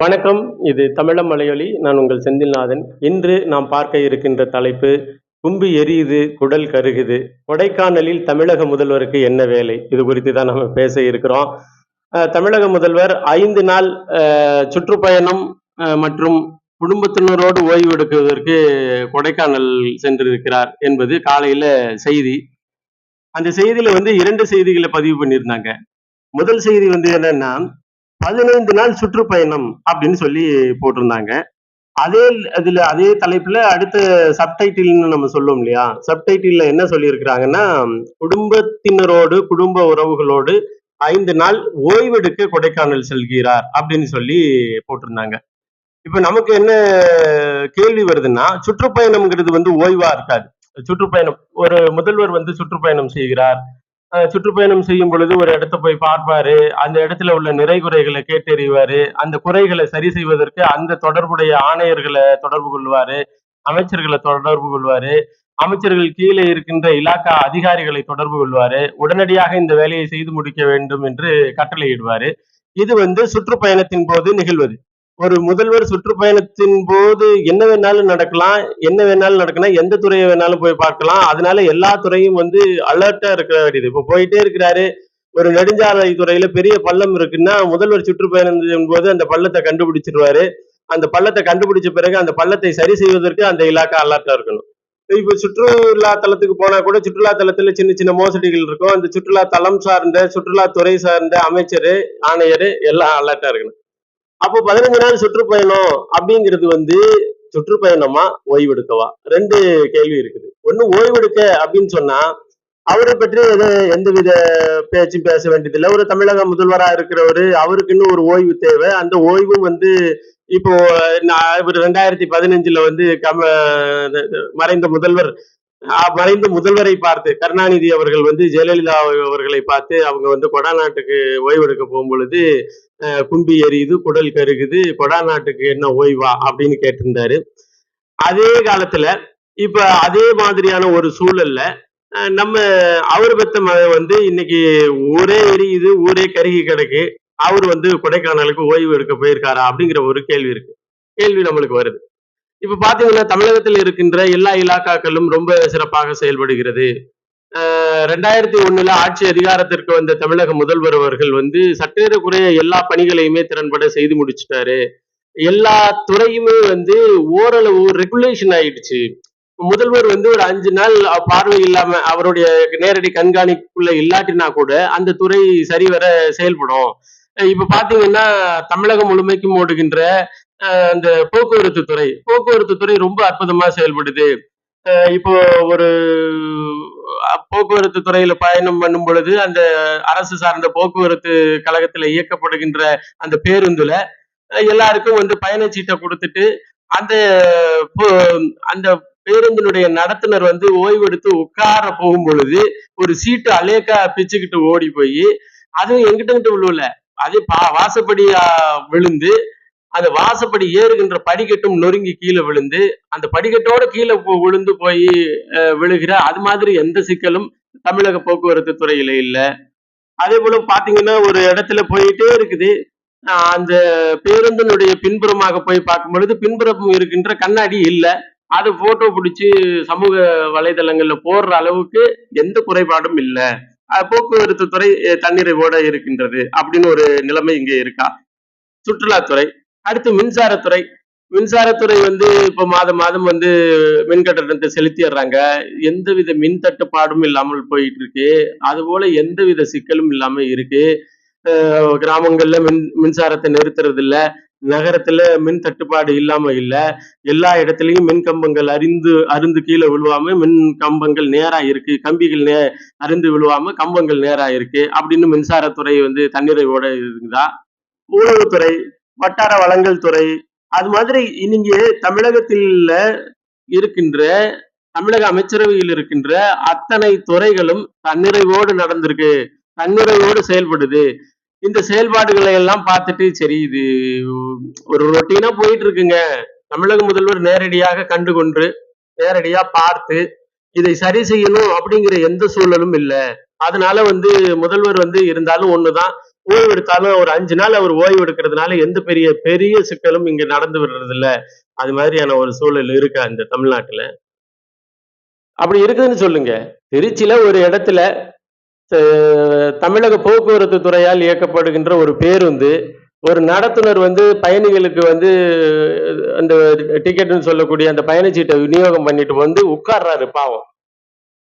வணக்கம் இது தமிழ மலையொலி. நான் உங்கள் செந்தில்நாதன். இன்று நாம் பார்க்க இருக்கின்ற தலைப்பு கும்பு எரியுது குடல் கருகுது. கொடைக்கானலில் தமிழக முதல்வருக்கு என்ன வேலை? இது குறித்து தான் நம்ம பேச இருக்கிறோம். தமிழக முதல்வர் ஐந்து நாள் சுற்றுப்பயணம் அஹ், மற்றும் குடும்பத்தினரோடு ஓய்வு எடுக்குவதற்கு கொடைக்கானல் சென்றிருக்கிறார் என்பது காலையில செய்தி. அந்த செய்தியில வந்து இரண்டு செய்திகளை பதிவு பண்ணியிருந்தாங்க. முதல் செய்தி வந்து என்னன்னா பதினைந்து நாள் சுற்றுப்பயணம் அப்படின்னு சொல்லி போட்டிருந்தாங்க. அதே அதுல அதே தலைப்புல அடுத்த சப்டைட்டில்னு நம்ம சொல்லுவோம் இல்லையா? சப்டைட்டில்ல என்ன சொல்லியிருக்கிறாங்கன்னா குடும்பத்தினரோடு குடும்ப உறவுகளோடு ஐந்து நாள் ஓய்வெடுக்க கொடைக்கானல் செல்கிறார் அப்படின்னு சொல்லி போட்டிருந்தாங்க. இப்ப நமக்கு என்ன கேள்வி வருதுன்னா சுற்றுப்பயணம்ங்கிறது வந்து ஓய்வா இருக்காது. சுற்றுப்பயணம் ஒரு முதல்வர் வந்து சுற்றுப்பயணம் செய்கிறார். சுற்றுப்பயணம் செய்யும் பொழுது ஒரு இடத்த போய் பார்ப்பாரு. அந்த இடத்துல உள்ள நிறை குறைகளை கேட்டறிவாரு. அந்த குறைகளை சரி செய்வதற்கு அந்த தொடர்புடைய ஆணையர்களை தொடர்பு கொள்வாரு. அமைச்சர்களை தொடர்பு கொள்வாரு. அமைச்சர்கள் கீழே இருக்கின்ற இலாக்கா அதிகாரிகளை தொடர்பு கொள்வாரு. உடனடியாக இந்த வேலையை செய்து முடிக்க வேண்டும் என்று கட்டளையிடுவாரு. இது வந்து சுற்றுப்பயணத்தின் போது நிகழ்வது. ஒரு முதல்வர் சுற்றுப்பயணத்தின் போது என்ன வேணாலும் நடக்கலாம் என்ன வேணாலும் நடக்கலாம் எந்த துறையை வேணாலும் போய் பார்க்கலாம். அதனால எல்லா துறையும் வந்து அலர்ட்டா இருக்க வேண்டியது. இப்போ போயிட்டே இருக்கிறாரு. ஒரு நெடுஞ்சாலை துறையில பெரிய பள்ளம் இருக்குன்னா முதல்வர் சுற்றுப்பயணம் போது அந்த பள்ளத்தை கண்டுபிடிச்சிருவாரு. அந்த பள்ளத்தை கண்டுபிடிச்ச பிறகு அந்த பள்ளத்தை சரி செய்வதற்கு அந்த இலாக்கா அலர்ட்டா இருக்கணும். இப்போ சுற்றுலா தலத்துக்கு போனா கூட சுற்றுலா தலத்துல சின்ன சின்ன மோசடிகள் இருக்கும். அந்த சுற்றுலா தலம் சார்ந்த சுற்றுலா துறை சார்ந்த அமைச்சர் ஆணையர் எல்லாம் அலர்ட்டா இருக்கணும். அப்போ பதினஞ்சு நாள் சுற்றுப்பயணம் அப்படிங்கிறது வந்து சுற்றுப்பயணமா? ஓய்வெடுக்கவா? ரெண்டு கேள்வி இருக்குது. ஒண்ணு ஓய்வெடுக்க அப்படின்னு சொன்னா அவரை பற்றி எது எந்தவித பேச்சும் பேச வேண்டியதில்லை. ஒரு தமிழக முதல்வரா இருக்கிறவரு அவருக்குன்னு ஒரு ஓய்வு தேவை. அந்த ஓய்வும் வந்து இப்போ நான் இவர் ரெண்டாயிரத்தி பதினஞ்சுல வந்து கம மறைந்த முதல்வர் மறைந்த முதல்வரை பார்த்து கருணாநிதி அவர்கள் வந்து ஜெயலலிதா அவர்களை பார்த்து அவங்க வந்து கொடாநாட்டுக்கு ஓய்வெடுக்க போகும் பொழுது அஹ் கும்பி எரியுது குடல் கருகுது கொடாநாட்டுக்கு என்ன ஓய்வா அப்படின்னு கேட்டிருந்தாரு. அதே காலத்துல இப்ப அதே மாதிரியான ஒரு சூழல்ல நம்ம அவர் பெத்த மகன் வந்து இன்னைக்கு ஊரே எரியுது ஊரே கருகி கிடக்கு. அவர் வந்து கொடைக்கானலுக்கு ஓய்வு எடுக்க போயிருக்காரா அப்படிங்கிற ஒரு கேள்வி இருக்கு. கேள்வி நம்மளுக்கு வருது. இப்ப பாத்தீங்கன்னா தமிழகத்தில் இருக்கின்ற எல்லா இலாக்காக்களும் ரொம்ப சிறப்பாக செயல்படுகிறது. ரெண்டாயிரத்தி ஒண்ணுல ஆட்சி அதிகாரத்திற்கு வந்த தமிழக முதல்வர் அவர்கள் வந்து சற்றேறக்குறைய எல்லா பணிகளையுமே திறன்பட செய்து முடிச்சிட்டாரு. எல்லா துறையுமே வந்து ஓரளவு ரெகுலேஷன் ஆயிடுச்சு. முதல்வர் வந்து ஒரு அஞ்சு நாள் பார்வை இல்லாம அவருடைய நேரடி கண்காணிப்புக்குள்ள இல்லாட்டினா கூட அந்த துறை சரிவர செயல்படும். இப்ப பாத்தீங்கன்னா தமிழகம் முழுமைக்கும் ஓடுகின்ற அந்த போக்குவரத்து துறை. போக்குவரத்து துறை ரொம்ப அற்புதமா செயல்படுது. இப்போ ஒரு போக்குவரத்து துறையில பயணம் பண்ணும் பொழுது அந்த அரசு சார்ந்த போக்குவரத்து கழகத்துல இயக்கப்படுகின்ற அந்த பேருந்துல எல்லாருக்கும் வந்து பயணச்சீட்டை கொடுத்துட்டு அந்த போ- அந்த பேருந்தினுடைய நடத்துனர் வந்து ஓய்வெடுத்து உட்கார போகும் பொழுது ஒரு சீட்டு அலேக்கா பிச்சுக்கிட்டு ஓடி போய் அதுவும் எங்கிட்ட கிட்ட விழுவல. அது பா வாசப்படியா விழுந்து அந்த வாசப்படி ஏறுகின்ற படிக்கட்டும் நொறுங்கி கீழே விழுந்து அந்த படிக்கட்டோட கீழே விழுந்து போய் விழுகிற அது மாதிரி எந்த சிக்கலும் தமிழக போக்குவரத்து துறையில இல்ல. அதே போல பாத்தீங்கன்னா ஒரு இடத்துல போயிட்டே இருக்குது. அந்த பேருந்தினுடைய பின்புறமாக போய் பார்க்கும் பொழுது பின்புறம் இருக்கின்ற கண்ணாடி இல்ல. அது போட்டோ பிடிச்சி சமூக வலைதளங்கள்ல போடுற அளவுக்கு எந்த குறைபாடும் இல்லை. போக்குவரத்து துறை அஹ் தன்னிறைவோட இருக்கின்றது அப்படின்னு ஒரு நிலைமை இங்கே இருக்கா? சுற்றுலாத்துறை. அடுத்து மின்சாரத்துறை. மின்சாரத்துறை வந்து இப்ப மாதம் மாதம் வந்து மின் கட்டணத்தை செலுத்திடுறாங்க. எந்தவித மின் தட்டுப்பாடும் இல்லாமல் போயிட்டு இருக்கு அதுபோல எந்தவித சிக்கலும் இல்லாம இருக்கு. கிராமங்களில் கிராமங்கள்ல மின் மின்சாரத்தை நிறுத்துறது இல்ல நகரத்துல மின் தட்டுப்பாடு இல்லாம இல்ல. எல்லா இடத்துலயும் மின் கம்பங்கள் அரிந்து அருந்து கீழே விழுவாம மின் கம்பங்கள் நேரா இருக்கு. கம்பிகள் நே அருந்து விழுவாம கம்பங்கள் நேரா இருக்கு. அப்படின்னு மின்சாரத்துறை வந்து தன்னிறைவோட இருக்குதா? உணவுத்துறை வட்டார வளங்கள் துறை அது மாதிரி நீங்க தமிழகத்தில் இருக்கின்ற தமிழக அமைச்சரவையில் இருக்கின்ற அத்தனை துறைகளும் தன்னிறைவோடு நடந்திருக்கு தன்னிறைவோடு செயல்படுது. இந்த செயல்பாடுகளை எல்லாம் பார்த்துட்டு சரி இது ஒரு ரொட்டீனா போயிட்டு இருக்குங்க தமிழக முதல்வர் நேரடியாக கண்டு கொண்டு நேரடியா பார்த்து இதை சரி செய்யணும் அப்படிங்கிற எந்த சூழலும் இல்லை. அதனால வந்து முதல்வர் வந்து இருந்தாலும் ஒண்ணுதான். ஓய்வு எடுத்தாலும் ஒரு அஞ்சு நாள் அவர் ஓய்வு எடுக்கிறதுனால எந்த பெரிய பெரிய சிக்கலும் இங்க நடந்து விடுறது இல்ல அது மாதிரியான ஒரு சூழல் இருக்கா இந்த தமிழ்நாட்டுல? அப்படி இருக்குதுன்னு சொல்லுங்க. திருச்சியில ஒரு இடத்துல தமிழக போக்குவரத்து துறையால் இயக்கப்படுகின்ற ஒரு பேருந்து ஒரு நடத்துனர் வந்து பயணிகளுக்கு வந்து அந்த டிக்கெட்னு சொல்லக்கூடிய அந்த பயணச்சீட்டை விநியோகம் பண்ணிட்டு வந்து உட்கார்றாரு பாவம்.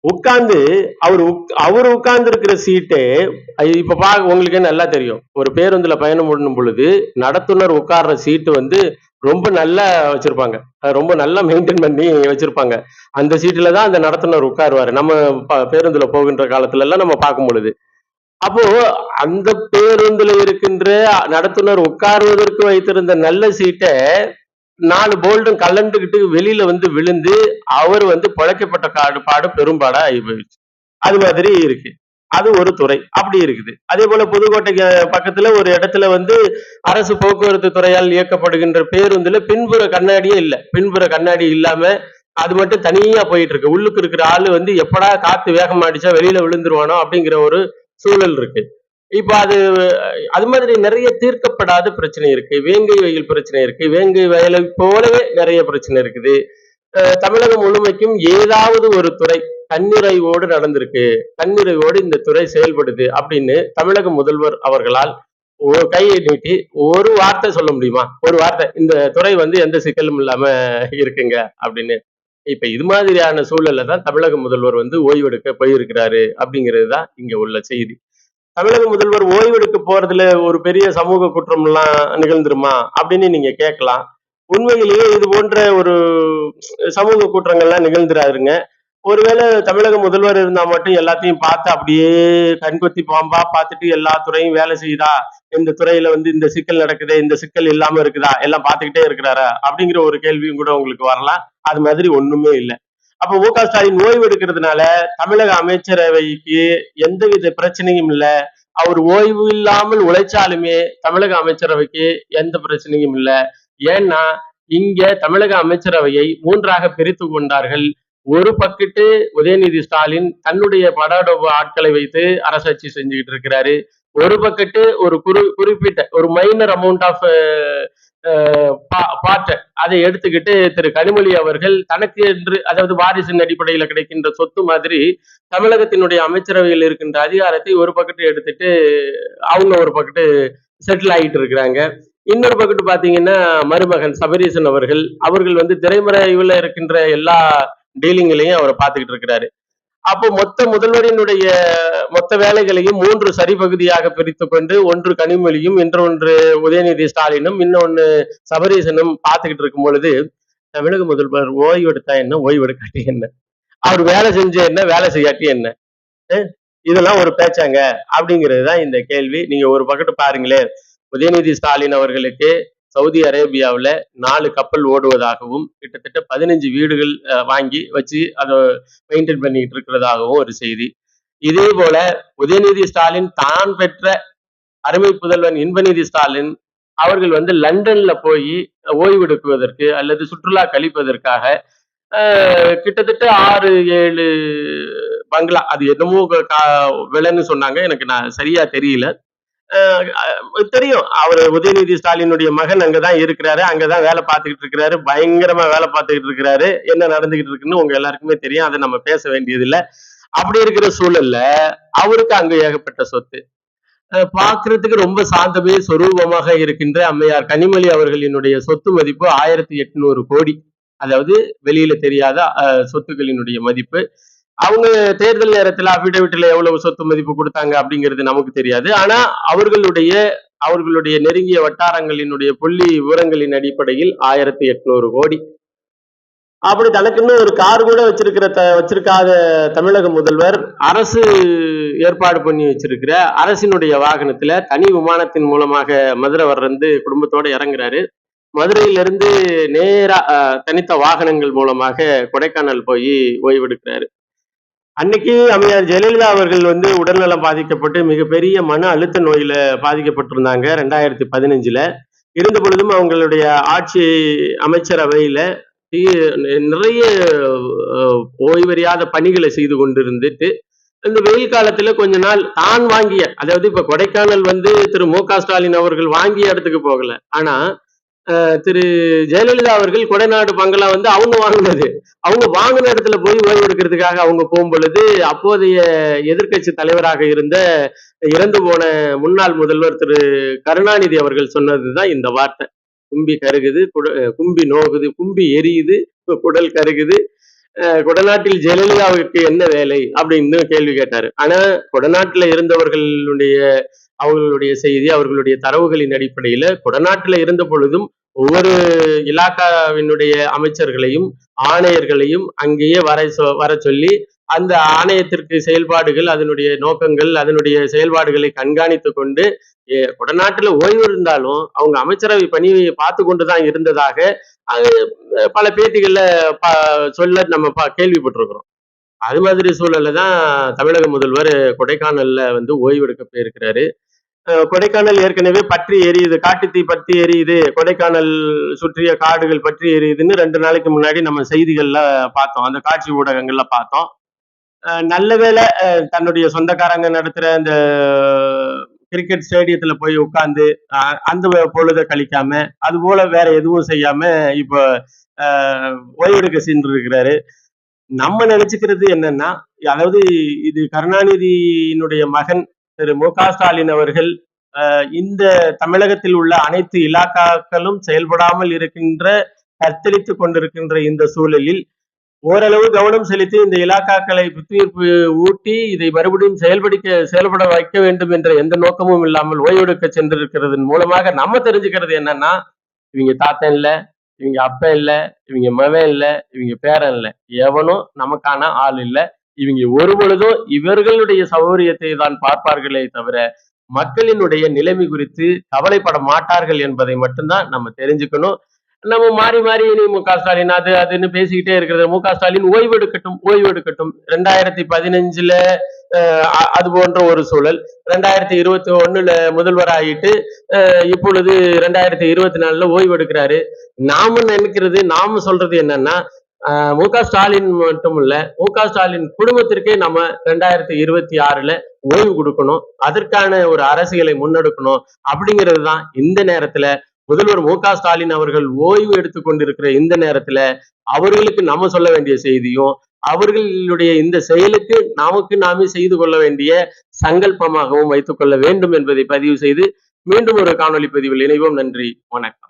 உட்கார்ந்து அவர் உக்- அவர் உட்கார்ந்து இருக்கிற சீட்டே இப்ப பா உங்களுக்கே நல்லா தெரியும். ஒரு பேருந்துல பயணம் பண்ணும் பொழுது நடத்துனர் உட்கார்ற சீட்டு வந்து ரொம்ப நல்லா வச்சிருப்பாங்க. ரொம்ப நல்லா மெயின்டைன் பண்ணி வச்சிருப்பாங்க. அந்த சீட்டுல தான் அந்த நடத்துனர் உட்காருவாரு. நம்ம ப- பேருந்துல போகின்ற காலத்துல எல்லாம் நம்ம பார்க்கும் பொழுது. அப்போ அந்த பேருந்துல இருக்கின்ற நடத்துனர் உட்காருவதற்கு வைத்திருந்த நல்ல சீட்டை நாலு போல்டும் கலண்டுகிட்டு வெளியில வந்து விழுந்து அவர் வந்து பிழைக்கப்பட்ட காடு பாடு பெரும்பாடா ஆகி போயிடுச்சு. அது மாதிரி இருக்கு. அது ஒரு துறை. அப்படி இருக்குது. அதே போல புதுக்கோட்டைக்கு பக்கத்துல ஒரு இடத்துல வந்து அரசு போக்குவரத்து துறையால் இயக்கப்படுகின்ற பேருந்துல பின்புற கண்ணாடியே இல்லை. பின்புற கண்ணாடி இல்லாம அது மட்டும் தனியா போயிட்டு இருக்கு. உள்ளுக்கு இருக்கிற ஆளு வந்து எப்படா காத்து வேகமாடிச்சா வெளியில விழுந்துருவானோ அப்படிங்கிற ஒரு சூழல் இருக்கு. இப்ப அது அது மாதிரி நிறைய தீர்க்கப்படாத பிரச்சனை இருக்கு. வேங்கை வயல் பிரச்சனை இருக்கு. வேங்கை வயலை போலவே நிறைய பிரச்சனை இருக்குது. தமிழகம் முழுமைக்கும் ஏதாவது ஒரு துறை தன்னிறைவோடு நடந்திருக்கு. தன்னிறைவோடு இந்த துறை செயல்படுது அப்படின்னு தமிழக முதல்வர் அவர்களால் ஒரு கையை நீட்டி ஒரு வார்த்தை சொல்ல முடியுமா? ஒரு வார்த்தை. இந்த துறை வந்து எந்த சிக்கலும் இல்லாம இருக்குங்க அப்படின்னு. இப்ப இது மாதிரியான சூழல்ல தான் தமிழக முதல்வர் வந்து ஓய்வெடுக்க போயிருக்கிறாரு அப்படிங்கிறது தான் இங்க உள்ள செய்தி. தமிழக முதல்வர் ஓய்வெடுக்க போறதுல ஒரு பெரிய சமூக குற்றம் எல்லாம் நிகழ்ந்துருமா? அப்படின்னு நீங்க கேட்கலாம். உண்மையிலேயே இது போன்ற ஒரு சமூக குற்றங்கள்லாம் நிகழ்ந்துராதுங்க. ஒருவேளை தமிழக முதல்வர் இருந்தா மட்டும் எல்லாத்தையும் பார்த்து அப்படியே கண்கொத்தி பாம்பா பார்த்துட்டு எல்லா துறையும் வேலை செய்யுதா? இந்த துறையில வந்து இந்த சிக்கல் நடக்குது இந்த சிக்கல் இல்லாம இருக்குதா? எல்லாம் பார்த்துக்கிட்டே இருக்கிறாரா? அப்படிங்கிற ஒரு கேள்வியும் கூட உங்களுக்கு வரலாம். அது மாதிரி ஒண்ணுமே இல்லை. அப்ப மு க ஸ்டாலின் ஓய்வு எடுக்கிறதுனால தமிழக அமைச்சரவைக்கு எந்தவித பிரச்சனையும் இல்ல. அவர் ஓய்வு இல்லாமல் உழைச்சாலுமே தமிழக அமைச்சரவைக்கு எந்த பிரச்சனையும் இல்ல. ஏன்னா இங்க தமிழக அமைச்சரவையை மூன்றாக பிரித்து கொண்டார்கள். ஒரு பக்கத்து உதயநிதி ஸ்டாலின் தன்னுடைய படாடோபு ஆட்களை வைத்து அரசாட்சி செஞ்சுக்கிட்டு இருக்கிறாரு. ஒரு பக்கத்து ஒரு குறி குறிப்பிட்ட ஒரு மைனர் அமௌண்ட் ஆஃப் பாட்டை. அதை எடுத்துக்கிட்டு திரு கனிமொழி அவர்கள் தனக்கு என்று அதாவது வாரிசின் அடிப்படையில் கிடைக்கின்ற சொத்து மாதிரி தமிழகத்தினுடைய அமைச்சரவையில் இருக்கின்ற அதிகாரத்தை ஒரு பக்கத்து எடுத்துட்டு அவங்க ஒரு பக்கத்து செட்டில் ஆகிட்டு இருக்கிறாங்க. இன்னொரு பக்கத்து பாத்தீங்கன்னா மருமகன் சபரீசன் அவர்கள். அவர்கள் வந்து திரைமறைவுல இருக்கின்ற எல்லா டீலிங்லையும் அவர் பார்த்துக்கிட்டு இருக்கிறாரு. அப்போ மொத்த முதல்வரினுடைய மொத்த வேலைகளையும் மூன்று சரி பகுதியாக பிரித்து கொண்டு ஒன்று கனிமொழியும் இன்னொன்று உதயநிதி ஸ்டாலினும் இன்னொன்று சபரீசனும் பார்த்துக்கிட்டு இருக்கும் பொழுது தமிழக முதல்வர் ஓய்வு எடுத்தா என்ன? ஓய்வு எடுக்காட்டி என்ன? அவர் வேலை செஞ்ச என்ன? வேலை செய்யாட்டி என்ன? இதெல்லாம் ஒரு பேச்சாங்க அப்படிங்கிறது தான் இந்த கேள்வி. நீங்க ஒரு பக்கத்து பாருங்களேன். உதயநிதி ஸ்டாலின் அவர்களுக்கு சவுதி அரேபியாவில் நாலு கப்பல் ஓடுவதாகவும் கிட்டத்தட்ட பதினஞ்சு வீடுகள் வாங்கி வச்சு அதை மெயின்டைன் பண்ணிட்டு இருக்கிறதாகவும் ஒரு செய்தி. இதே போல உதயநிதி ஸ்டாலின் தான் பெற்ற அருமை புதல்வன் இன்பநிதி ஸ்டாலின் அவர்கள் வந்து லண்டன்ல போய் ஓய்வெடுக்குவதற்கு அல்லது சுற்றுலா கழிப்பதற்காக கிட்டத்தட்ட ஆறு ஏழு பங்களா அது என்னமோ கா- விலைன்னு சொன்னாங்க. எனக்கு நான் சரியா தெரியல. தெரியும். அவர் உதயநிதி ஸ்டாலினுடைய மகன் அங்கதான் இருக்கிறாரு அங்கதான் வேலை பார்த்துக்கிட்டு இருக்கிறாரு பயங்கரமா வேலை பார்த்துக்கிட்டு இருக்கிறாரு. என்ன நடந்துகிட்டு இருக்குன்னு உங்க எல்லாருக்குமே தெரியும். அதை நம்ம பேச வேண்டியதில்லை. அப்படி இருக்கிற சூழல்ல அவருக்கு அங்கு ஏகப்பட்ட சொத்து. பார்க்கறதுக்கு ரொம்ப சாந்தமே சொரூபமாக இருக்கின்ற அம்மையார் கனிமொழி அவர்களினுடைய சொத்து மதிப்பு ஆயிரத்தி எட்நூறு கோடி. அதாவது வெளியில தெரியாத சொத்துக்களினுடைய மதிப்பு. அவங்க தேர்தல் நேரத்தில் அபிடவிட்டில் எவ்வளவு சொத்து மதிப்பு கொடுத்தாங்க அப்படிங்கிறது நமக்கு தெரியாது. ஆனா அவர்களுடைய அவர்களுடைய நெருங்கிய வட்டாரங்களினுடைய புள்ளி விவரங்களின் அடிப்படையில் ஆயிரத்தி எட்நூறு கோடி. அப்படி தனக்குன்னு ஒரு கார் கூட வச்சிருக்கிற த வச்சிருக்காத தமிழக முதல்வர் அரசு ஏற்பாடு பண்ணி வச்சிருக்கிற அரசினுடைய வாகனத்துல தனி விமானத்தின் மூலமாக மதுரை வர்றது குடும்பத்தோட இறங்குறாரு. மதுரையிலிருந்து நேரா அஹ், தனித்த வாகனங்கள் மூலமாக கொடைக்கானல் போய் ஓய்வெடுக்கிறாரு. அன்னைக்கு அம்மையார் ஜெயலலிதா அவர்கள் வந்து உடல்நலம் பாதிக்கப்பட்டு மிகப்பெரிய மன அழுத்த நோயில பாதிக்கப்பட்டிருந்தாங்க ரெண்டாயிரத்தி பதினஞ்சுல. இருந்த பொழுதும் அவங்களுடைய ஆட்சி அமைச்சரவையில நிறைய ஓய்வறியாத பணிகளை செய்து கொண்டிருந்துட்டு இந்த வெயில் காலத்துல கொஞ்ச நாள் தான் வாங்கிய அதாவது இப்ப கொடைக்கானல் வந்து திரு மு க ஸ்டாலின் அவர்கள் வாங்கிய இடத்துக்கு போகல. ஆனா திரு ஜெயலலிதா அவர்கள் கொடைநாடு பங்களா வந்து அவங்க வாங்கினது. அவங்க வாங்கின இடத்துல போய் ஓய்வு எடுக்கிறதுக்காக அவங்க போகும் பொழுது அப்போதைய எதிர்க்கட்சி தலைவராக இருந்த இறந்து போன முன்னாள் முதல்வர் திரு கருணாநிதி அவர்கள் சொன்னதுதான் இந்த வார்த்தை. கும்பி கருகுது கும்பி நோகுது கும்பி எரியுது குடல் கருகுது. கொடநாட்டில் ஜெயலலிதாவுக்கு என்ன வேலை அப்படின்னு கேள்வி கேட்டாரு. ஆனா கொடநாட்டுல இருந்தவர்களுடைய அவர்களுடைய செய்தி அவர்களுடைய தரவுகளின் அடிப்படையில கொடநாட்டுல இருந்த பொழுதும் ஒவ்வொரு இலாக்காவினுடைய அமைச்சர்களையும் ஆணையர்களையும் அங்கேயே வர சொ- வர சொல்லி அந்த ஆணையத்திற்கு செயல்பாடுகள் அதனுடைய நோக்கங்கள் அதனுடைய செயல்பாடுகளை கண்காணித்து கொண்டு எ- ஓய்வு இருந்தாலும் அவங்க அமைச்சரவை பணியை பார்த்து கொண்டுதான் இருந்ததாக அது பல பேட்டிகள்ல ப- சொல்ல நம்ம கேள்விப்பட்டிருக்கிறோம். அது மாதிரி சூழல்ல தான் தமிழக முதல்வர் கொடைக்கானல்ல வந்து ஓய்வு எடுக்க போயிருக்கிறாரு. கொடைக்கானல் ஏற்கனவே பற்றி எரியுது. காட்டுத்தீ பற்றி எரியுது. கொடைக்கானல் சுற்றிய காடுகள் பற்றி எரியுதுன்னு ரெண்டு நாளைக்கு முன்னாடி நம்ம செய்திகள்ல பார்த்தோம். அந்த காட்சி ஊடகங்கள்ல பார்த்தோம். அஹ் நல்ல வேளை தன்னுடைய சொந்தக்காரங்க நடத்துற அந்த கிரிக்கெட் ஸ்டேடியத்துல போய் உட்கார்ந்து அந்த பொழுத கழிக்காம அது போல வேற எதுவும் செய்யாம இப்போ ஓய்வெடுக்க சென்று இருக்கிறாரு நம்ம நினைச்சுக்கிறது என்னன்னா அதாவது இது கருணாநிதியினுடைய மகன் திரு மு க ஸ்டாலின் அவர்கள் இந்த தமிழகத்தில் உள்ள அனைத்து இலாக்காக்களும் செயல்படாமல் இருக்கின்ற தத்தளித்து கொண்டிருக்கின்ற இந்த சூழலில் ஓரளவு கவனம் செலுத்தி இந்த இலாக்காக்களை புத்துயிர்ப்பு ஊட்டி இதை மறுபடியும் செயல்படிக்க செயல்பட வைக்க வேண்டும் என்ற எந்த நோக்கமும் இல்லாமல் ஓய்வெடுக்க சென்றிருக்கிறதன் மூலமாக நம்ம தெரிஞ்சுக்கிறது என்னன்னா இவங்க தாத்தன் இல்ல இவங்க அப்பன் இல்ல இவங்க மவன் இல்ல இவங்க பேரன் இல்ல. எவனும் நமக்கான ஆள் இல்லை. இவங்க ஒரு பொழுதும் இவர்களுடைய சௌகரியத்தை தான் பார்ப்பார்களே தவிர மக்களினுடைய நிலைமை குறித்து கவலைப்பட மாட்டார்கள் என்பதை மட்டும்தான் நம்ம தெரிஞ்சுக்கணும். நம்ம மாறி மாறி இனி மு க ஸ்டாலின் அது அதுன்னு பேசிக்கிட்டே இருக்கிறது. மு க ஸ்டாலின் ஓய்வு எடுக்கட்டும் ஓய்வு எடுக்கட்டும். ரெண்டாயிரத்தி பதினஞ்சுல அஹ், அது போன்ற ஒரு சூழல். ரெண்டாயிரத்தி இருபத்தி ஒண்ணுல முதல்வர் ஆகிட்டு அஹ், இப்பொழுது ரெண்டாயிரத்தி இருபத்தி நாலுல ஓய்வு எடுக்கிறாரு. நாம நினைக்கிறது நாம சொல்றது என்னன்னா மு க ஸ்டாலின் மட்டும் இல்ல மு க ஸ்டாலின் குடும்பத்திற்கே நம்ம ரெண்டாயிரத்தி இருபத்தி ஆறுல ஓய்வு கொடுக்கணும் அதற்கான ஒரு அரசியலை முன்னெடுக்கணும் அப்படிங்கிறது தான் இந்த நேரத்துல முதல்வர் மு க ஸ்டாலின் அவர்கள் ஓய்வு எடுத்துக் கொண்டிருக்கிற இந்த நேரத்துல அவர்களுக்கு நம்ம சொல்ல வேண்டிய செய்தியும் அவர்களுடைய இந்த செயலுக்கு நமக்கு நாமே செய்து கொள்ள வேண்டிய சங்கல்பமாகவும் வைத்துக் கொள்ள வேண்டும் என்பதை பதிவு செய்து மீண்டும் ஒரு காணொளி பதிவில் இணைவோம். நன்றி வணக்கம்.